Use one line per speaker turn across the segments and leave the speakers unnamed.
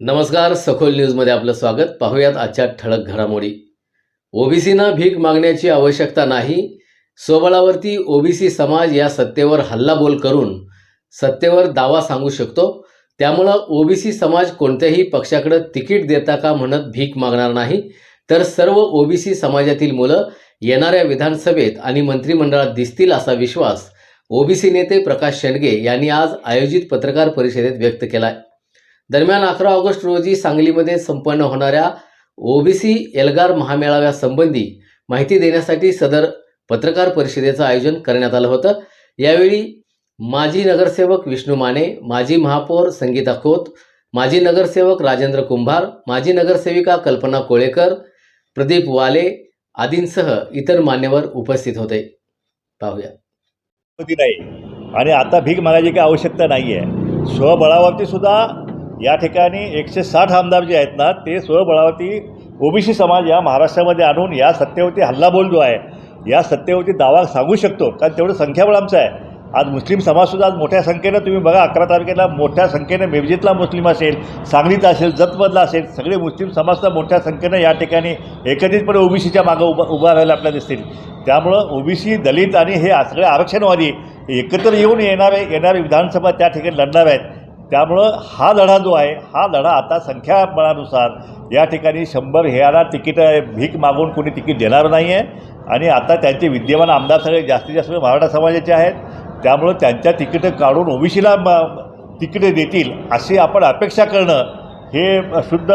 नमस्कार सखोल न्यूजमध्ये आपलं स्वागत. पाहूयात आजच्या ठळक घडामोडी. ओबीसींना भीक मागण्याची आवश्यकता नाही. स्वबळावरती ओबीसी समाज या सत्तेवर हल्लाबोल करून सत्तेवर दावा सांगू शकतो. त्यामुळं ओबीसी समाज कोणत्याही पक्षाकडे तिकीट देता का म्हणत भीक मागणार नाही. तर सर्व ओबीसी समाजातील मुलं येणाऱ्या विधानसभेत आणि मंत्रिमंडळात दिसतील असा विश्वास ओबीसी नेते प्रकाश शेंडगे यांनी आज आयोजित पत्रकार परिषदेत व्यक्त केला आहे दरम्यान अकरा ऑगस्ट रोजी सांगलीमध्ये संपन्न होणाऱ्या ओबीसी एल्गार महामेळाव्यासंबंधी माहिती देण्यासाठी सदर पत्रकार परिषदेचं आयोजन करण्यात आलं होतं. यावेळी माजी नगरसेवक विष्णू माने माजी महापौर संगीता खोत माजी नगरसेवक राजेंद्र कुंभार माजी नगरसेविका कल्पना कोळेकर प्रदीप वाले आदींसह इतर मान्यवर उपस्थित होते. पाहूया.
नाही. आणि आता भीक मागायची काही आवश्यकता नाही आहे स्वबळावरती सुद्धा या ठिकाणी एकशे साठ आमदार जे आहेत ना ते स्वबळावरती ओबीसी समाज या महाराष्ट्रामध्ये आणून या सत्तेवरती हल्लाबोल जो आहे या सत्तेवरती दावा सांगू शकतो. कारण तेवढं संख्याबळ आमचं आहे. आज मुस्लिम समाजसुद्धा आज मोठ्या संख्येनं तुम्ही बघा अकरा तारखेला मोठ्या संख्येनं मेवजीतला मुस्लिम असेल सांगलीचा असेल जतमधला असेल सगळे मुस्लिम समाजसुद्धा मोठ्या संख्येनं या ठिकाणी एकत्रितपणे ओबीसीच्या मागं उभा उभा राहायला आपल्याला दिसतील. त्यामुळं ओबीसी दलित आणि हे सगळे आरक्षणवादी एकत्र येऊन येणारे येणारे विधानसभा त्या ठिकाणी लढणार आहेत. त्यामुळं हा लढा जो आहे हा लढा आता संख्याबळानुसार या ठिकाणी शंभर हेयाला तिकीट भीक मागून कोणी तिकीट देणार नाही आहे आणि आता त्यांचे विद्यमान आमदार सगळे जास्तीत जास्त मराठा समाजाचे आहेत. त्यामुळं त्यांच्या तिकीटं काढून ओबीसीला तिकीटं देतील अशी आपण अपेक्षा करणं हे शुद्ध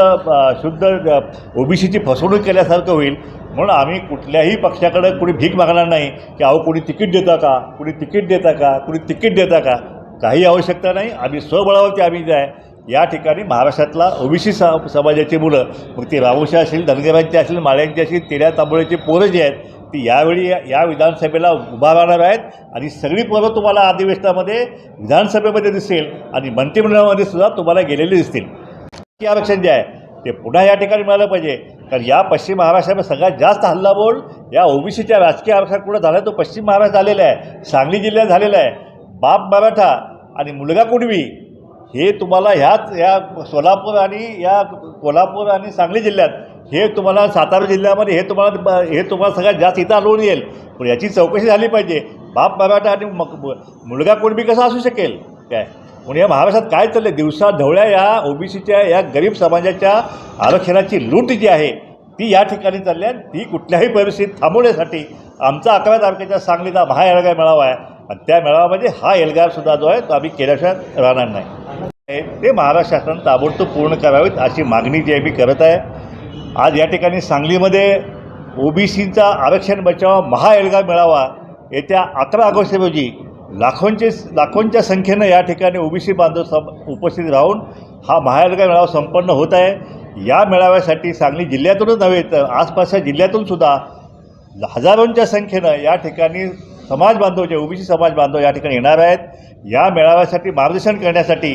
शुद्ध ओबीसीची फसवणूक केल्यासारखं होईल. म्हणून आम्ही कुठल्याही पक्षाकडं कुणी भीक मागणार नाही की अहो कुणी तिकीट देता का? कुणी तिकीट देता का? कुणी तिकीट देता का? काही आवश्यकता नाही. आम्ही स्वबळावरती आम्ही जे आहे. या ठिकाणी महाराष्ट्रातला ओबीसी स समाजाची मुलं मग ती रामोशी असेल धनगरांची असेल माळ्यांची असेल तेऱ्या तांबोळ्याची पोरं जी आहेत ती यावेळी या या विधानसभेला उभा राहणार आहेत. आणि सगळी पोरं तुम्हाला अधिवेशनामध्ये विधानसभेमध्ये दिसेल आणि मंत्रिमंडळामध्ये सुद्धा तुम्हाला गेलेली दिसतील. की आरक्षण जे आहे ते पुन्हा या ठिकाणी मिळालं पाहिजे. कारण या पश्चिम महाराष्ट्रामध्ये सगळ्यात जास्त हल्लाबोल या ओबीसीच्या राजकीय आरक्षणात कुठं झाला तो पश्चिम महाराष्ट्र झालेला आहे. सांगली जिल्ह्यात झालेला आहे. बाप मराठा आणि मुलगा कुणबी हे तुम्हाला ह्याच या सोलापूर आणि या कोल्हापूर आणि सांगली जिल्ह्यात हे तुम्हाला सातारा जिल्ह्यामध्ये हे तुम्हाला हे तुम्हाला सगळ्यात जास्त इथं आढळून येईल. पण याची चौकशी झाली पाहिजे. बाप मराठा आणि मग मुलगा कुणबी कसा असू शकेल? काय? म्हणून या महाराष्ट्रात काय चाललं आहे दिवसा ढवळ्या या ओबीसीच्या या गरीब समाजाच्या आरक्षणाची लूट जी आहे ती या ठिकाणी चालली आहे. ती कुठल्याही परिस्थितीत थांबवण्यासाठी आमचा अकरा तारखेच्या सांगलीचा महा मेळावा आहे. आणि त्या मेळाव्यामध्ये हा एल्गारसुद्धा जो आहे तो आम्ही केल्याशिवाय राहणार नाही. ते महाराष्ट्र शासनानं ताबडतोब पूर्ण करावेत अशी मागणी जी आहे मी करत आहे. आज या ठिकाणी सांगलीमध्ये ओबीसीचा आरक्षण बचाव महा एल्गार मेळावा येत्या अकरा ऑगस्ट रोजी लाखोंचे लाखोंच्या संख्येनं या ठिकाणी ओबीसी बांधव सम उपस्थित राहून हा महाएल्गार मेळावा संपन्न होत आहे. या मेळाव्यासाठी सांगली जिल्ह्यातूनच नव्हे तर आसपासच्या जिल्ह्यातून सुद्धा हजारोंच्या संख्येनं या ठिकाणी समाज बांधव जे ओबीसी समाज बांधव या ठिकाणी येणार आहेत या मेळाव्यासाठी मार्गदर्शन करण्यासाठी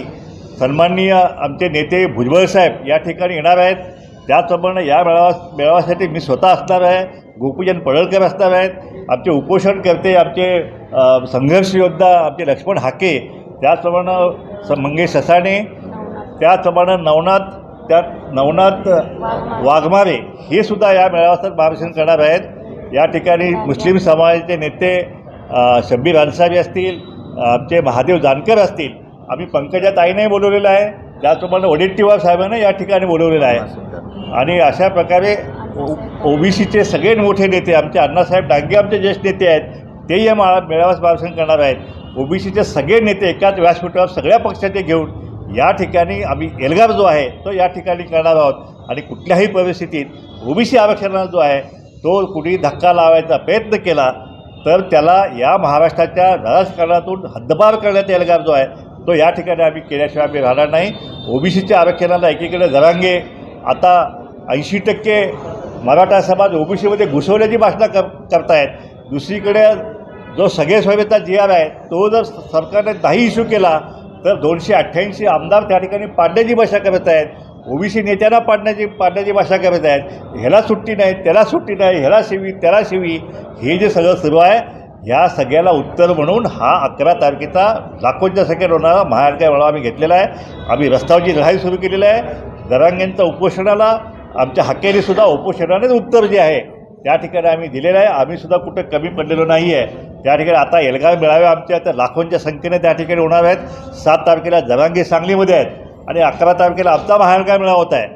सन्माननीय आमचे नेते भुजबळ साहेब या ठिकाणी येणार आहेत. त्याचप्रमाणे या मेळावा मेळाव्यासाठी मी स्वतः असणार आहे गोपीचंद पडळकर असणार आहेत आमचे उपोषणकर्ते आमचे संघर्ष योद्धा आमचे लक्ष्मण हाके त्याचप्रमाणे स मंगेश ससाणे त्याचप्रमाणे नवनाथ त्या नवनाथ वाघमारे हे सुद्धा या मेळाव्यासाठी मार्गदर्शन करणार आहेत. या ठिकाणी मुस्लिम समाजाचे नेते शब्बीर अन्सारी असतील आमचे महादेव जानकर असतील आम्ही पंकजा ताईने बोलवलेलं आहे. त्याचप्रमाणे वडेट्टीवार साहेबांना या ठिकाणी बोलवलेलं आहे. आणि अशा प्रकारे ओबीसीचे सगळे मोठे नेते आमचे अण्णासाहेब डांगे आमचे ज्येष्ठ नेते आहेत तेही या मा मेळाव्यास मार्गदर्शन करणार आहेत. ओबीसीचे सगळे नेते एकाच व्यासपीठावर सगळ्या पक्षाचे घेऊन या ठिकाणी आम्ही एल्गार जो आहे तो या ठिकाणी करणार आहोत. आणि कुठल्याही परिस्थितीत ओबीसी आरक्षणाला जो आहे तो कुणी धक्का लावायचा प्रयत्न केला तर त्याला या महाराष्ट्राच्या राजकारणातून हद्दपार करण्याचा एल्गार जो आहे. तो या ठिकाणी आम्ही केल्याशिवाय आम्ही राहणार नाही. ओबीसीच्या आरक्षणाला एकीकडे जरांगे. आता ऐंशी टक्के मराठा समाज ओबीसीमध्ये घुसवल्याची भाषणा कर करतायत. दुसरीकडे जो सगळे स्वाभिता जी आर आहे तो जर सरकारने नाही इश्यू केला तर दोनशे अठ्ठ्याऐंशी आमदार त्या ठिकाणी पाडण्याची भाषा करत आहेत. ओबीसी नेत्यांना पाडण्याची पाडण्याची भाषा करत आहेत. ह्याला सुट्टी नाही त्याला सुट्टी नाही ह्याला शिवी त्याला शिवी. हे जे सगळं सुरू आहे ह्या सगळ्याला उत्तर म्हणून हा अकरा तारखेचा लाखोंच्या संख्येत होणारा महाराष्ट्र मेळावा आम्ही घेतलेला आहे. आम्ही रस्त्यावरची लढाई सुरू केलेली आहे. दरांगेंचा उपोषणाला आमच्या हक्केने सुद्धा उपोषणानेच उत्तर जे आहे त्या ठिकाणी आम्ही दिलेलं आहे. आम्हीसुद्धा कुठं कमी पडलेलो नाही आहे त्या ठिकाणी आता एल्गार मेळावे आमच्या तर लाखोंच्या संख्येने त्या ठिकाणी होणार आहेत. सात तारखेला जरांगे सांगलीमध्ये आहेत. आणि अकरा तारखेला आमचा महाएल्गार मेळावा होत आहे?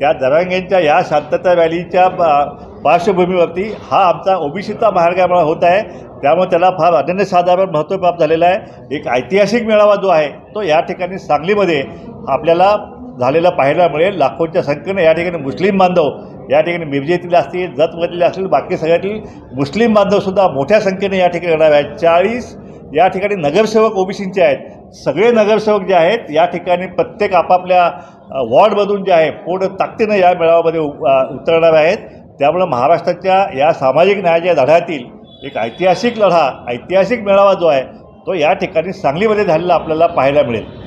त्या दरांगेंच्या या शांतता रॅलीच्या पा- पार्श्वभूमीवरती हा आमचा ओबीसीचा महाएल्गार मेळावा होत आहे? त्यामुळे त्याला फार अनन्यसाधारण महत्त्व प्राप्त झालेलं आहे. एक ऐतिहासिक मेळावा जो आहे तो या ठिकाणी सांगलीमध्ये आपल्याला झालेला पाहायला मिळेल. लाखोंच्या संख्येने या ठिकाणी मुस्लिम बांधव या ठिकाणी मिरजेतील असतील जतमधील असतील बाकी सगळ्यातील मुस्लिम बांधवसुद्धा मोठ्या संख्येने या ठिकाणी येणार आहेत. चाळीस या ठिकाणी नगरसेवक ओबीसींचे आहेत. सगळे नगरसेवक जे आहेत या ठिकाणी प्रत्येक आपापल्या वॉर्डमधून जे आहे पूर्ण ताकदीनं या मेळाव्यामध्ये उ- उतरणार आहेत. त्यामुळं महाराष्ट्राच्या या सामाजिक न्यायाच्या लढ्यातील एक ऐतिहासिक लढा ऐतिहासिक मेळावा जो आहे तो या ठिकाणी सांगलीमध्ये झालेला आपल्याला पाहायला मिळेल.